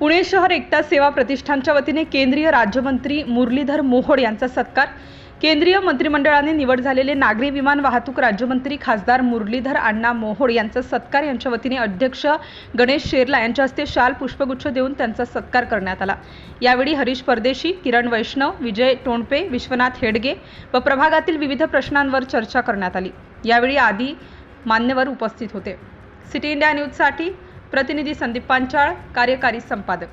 पुणे शहर एकता सेवा प्रतिष्ठानच्या वतीने केंद्रीय राज्यमंत्री मुरलीधर मोहोळ यांचा सत्कार. केंद्रीय मंत्रिमंडळाने निवड झालेले नागरी विमान वाहतूक राज्यमंत्री खासदार मुरलीधर अण्णा मोहोळ यांचा सत्कार यांच्या वतीने अध्यक्ष गणेश शेरला यांच्या हस्ते शाल पुष्पगुच्छ देऊन त्यांचा सत्कार करण्यात आला. यावेळी हरीश परदेशी किरण वैष्णव विजय टोणपे विश्वनाथ हेडगे व प्रभागातील विविध प्रश्नांवर चर्चा करण्यात आली. यावेळी आदी मान्यवर उपस्थित होते. सिटी इंडिया न्यूजसाठी प्रतिनिधी संदीप पांचाळ कार्यकारी संपादक.